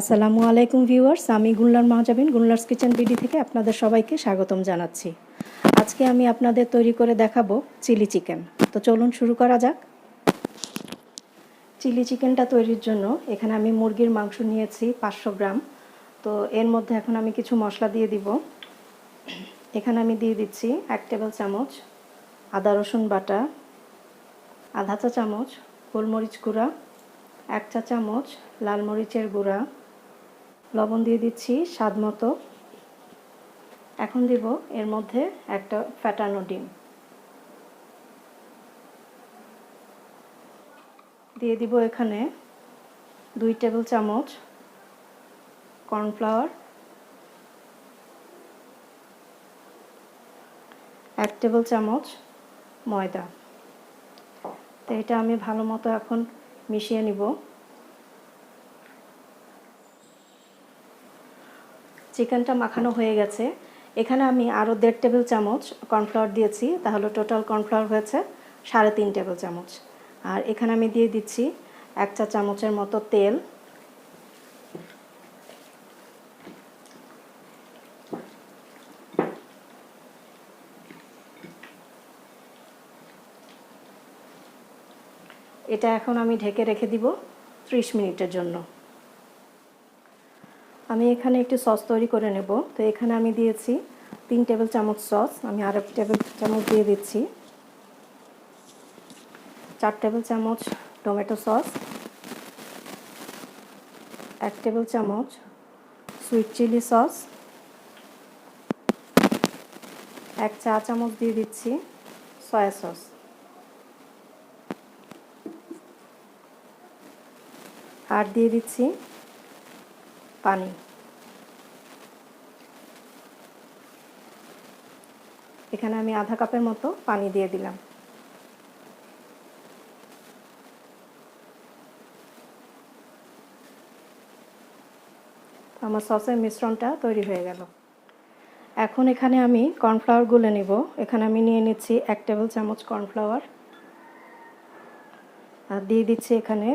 আসসালামু আলাইকুম ভিউয়ার্স, আমি গুনলার মাহজাবিন, গুনলার্স কিচেন বিডি থেকে আপনাদের সবাইকে স্বাগতম জানাচ্ছি। আজকে আমি আপনাদের তৈরি করে দেখাবো চিলি চিকেন। তো চলুন শুরু করা যাক। চিলি চিকেনটা তৈরির জন্য এখানে আমি মুরগির মাংস নিয়েছি পাঁচশো গ্রাম। তো এর মধ্যে এখন আমি কিছু মশলা দিয়ে দিব। এখানে আমি দিয়ে দিচ্ছি এক টেবিল চামচ আদা রসুন বাটা, আধা চা চামচ গোলমরিচ গুঁড়া, এক চা চামচ লাল মরিচের গুঁড়া লবণ দিয়ে দিচ্ছি স্বাদ মতো। এখন দিব এর মধ্যে একটা ফ্যাটানো ডিম। দিয়ে দিব এখানে দুই টেবিল চামচ কর্নফ্লাওয়ার, এক টেবিল চামচ ময়দা। তো এটা আমি ভালো মতো এখন মিশিয়ে নিব। চিকেনটা মাখানো হয়ে গেছে। এখানে আমি আরও দেড় টেবিল চামচ কর্নফ্লাওয়ার দিয়েছি, তাহলে টোটাল কর্নফ্লাওয়ার হয়েছে সাড়ে তিন টেবিল চামচ। আর এখানে আমি দিয়ে দিচ্ছি এক চা চামচের মতো তেল। এটা এখন আমি ঢেকে রেখে দিব ত্রিশ মিনিটের জন্য। আমি এখানে একটি সস তৈরি করে নেব। তো এখানে আমি দিয়েছি তিন টেবিল চামচ সস, আমি আর এক টেবিল চামচ দিয়ে দিচ্ছি। চার টেবিল চামচ টমেটো সস, এক টেবিল চামচ সুইট চিলি সস, এক চা চামচ দিয়ে দিচ্ছি সয়া সস। আর দিয়ে দিচ্ছি পানি। এখানে আমি আধা কাপের মতো পানি দিয়ে দিলাম। আমার সসের মিশ্রণটা তৈরি হয়ে গেল। এখন এখানে আমি কর্নফ্লাওয়ার গুলে নিব। এখানে আমি নিয়ে নিচ্ছি এক টেবিল চামচ কর্নফ্লাওয়ার। আর দিয়ে দিচ্ছি এখানে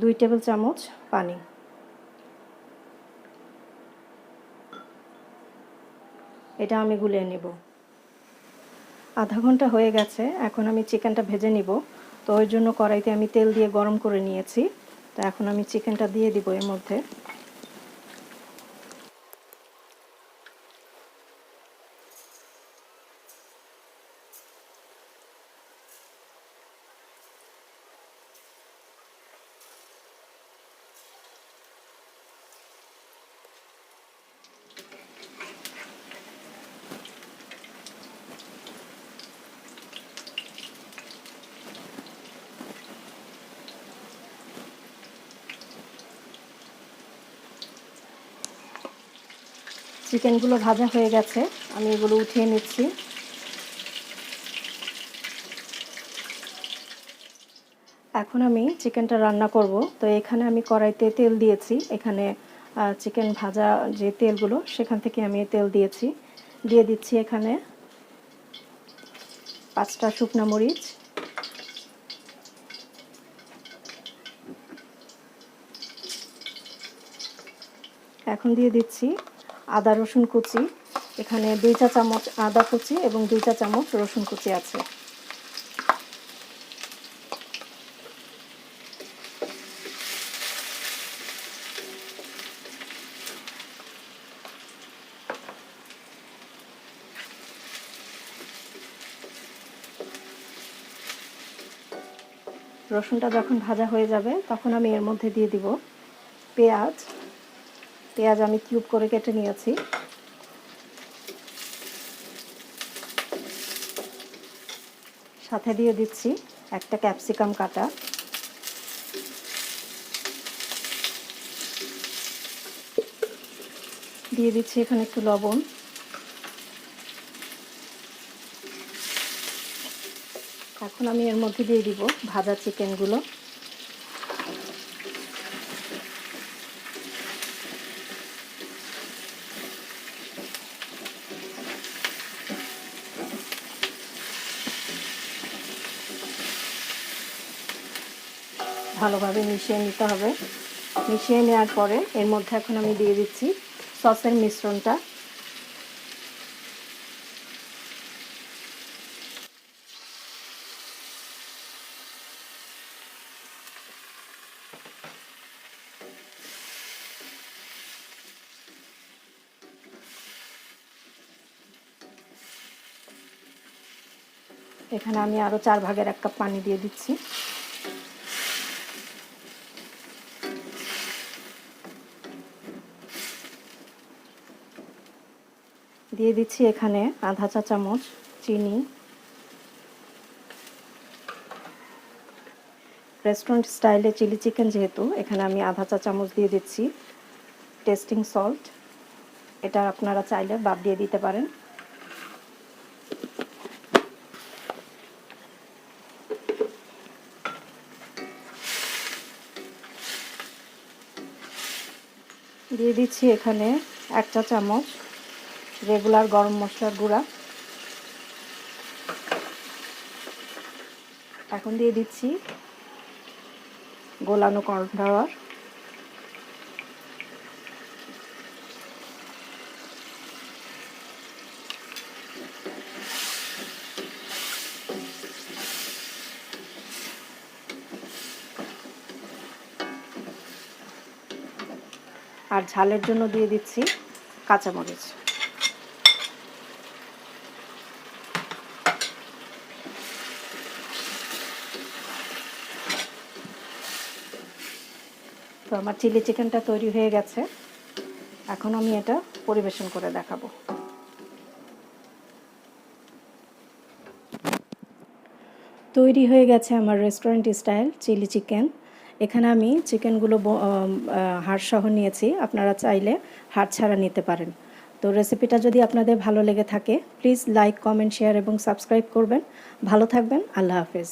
দুই টেবিল চামচ পানি। এটা আমি গুলিয়ে নিব। আধা ঘণ্টা হয়ে গেছে, এখন আমি চিকেনটা ভেজে নিব। তো ওই জন্য কড়াইতে আমি তেল দিয়ে গরম করে নিয়েছি। তো এখন আমি চিকেনটা দিয়ে দিব এর মধ্যে। চিকেনগুলো ভাজা হয়ে গেছে। আমি এগুলো উঠিয়ে নিচ্ছি। এখন আমি চিকেনটা রান্না করব। তো এখানে আমি কড়াইতে তেল দিয়েছি। এখানে চিকেন ভাজা যে তেলগুলো, সেখান থেকে আমি তেল দিয়েছি। দিয়ে দিচ্ছি এখানে পাঁচটা শুকনা মরিচ। এখন দিয়ে দিচ্ছি আদা রসুন কুচি, এখানে দুই চা চামচ আদা কুচি এবং দুই চা চামচ রসুন কুচি আছে। রসুনটা যখন ভাজা হয়ে যাবে, তখন আমি এর মধ্যে দিয়ে দিব পেঁয়াজ পেঁয়াজ আমি কিউব করে কেটে নিয়েছি। সাথে দিয়ে দিচ্ছি একটা ক্যাপসিকাম কাটা। দিয়ে দিচ্ছি এখানে একটু লবণ। এখন আমি এর মধ্যে দিয়ে দিব ভাজা চিকেনগুলো ভালোভাবে মিশিয়ে নিতে হবে। মিশিয়ে নেওয়ার পরে এর মধ্যে এখন আমি দিয়ে দিচ্ছি সসের মিশ্রণটা। এখানে আমি আরও চার ভাগের এক কাপ পানি দিয়ে দিচ্ছি। দিয়ে দিচ্ছি এখানে আধা চা চামচ চিনি। রেস্টুরেন্ট স্টাইলে চিলি চিকেন যেহেতু, এখানে আমি আধা চা চামচ দিয়ে দিচ্ছি টেস্টিং সল্ট এটা আপনারা চাইলে বাদ দিয়ে দিতে পারেন। দিয়ে দিচ্ছি এখানে এক চা চামচ রেগুলার গরম মশলার গুঁড়া। এখন দিয়ে দিচ্ছি গোলানো কর্নফ্লাওয়ার। আর ঝালের জন্য দিয়ে দিচ্ছি কাঁচামরিচ। তো আমার চিলি চিকেনটা তৈরি হয়ে গেছে। এখন আমি এটা পরিবেশন করে দেখাবো। তৈরি হয়ে গেছে আমার রেস্টুরেন্ট স্টাইল চিলি চিকেন। এখানে আমি চিকেনগুলো হাড়সহ নিয়েছি। আপনারা চাইলে হাড় ছাড়া নিতে পারেন। তো রেসিপিটা যদি আপনাদের ভালো লেগে থাকে প্লিজ লাইক কমেন্ট শেয়ার এবং সাবস্ক্রাইব করবেন। ভালো থাকবেন। আল্লাহ হাফেজ।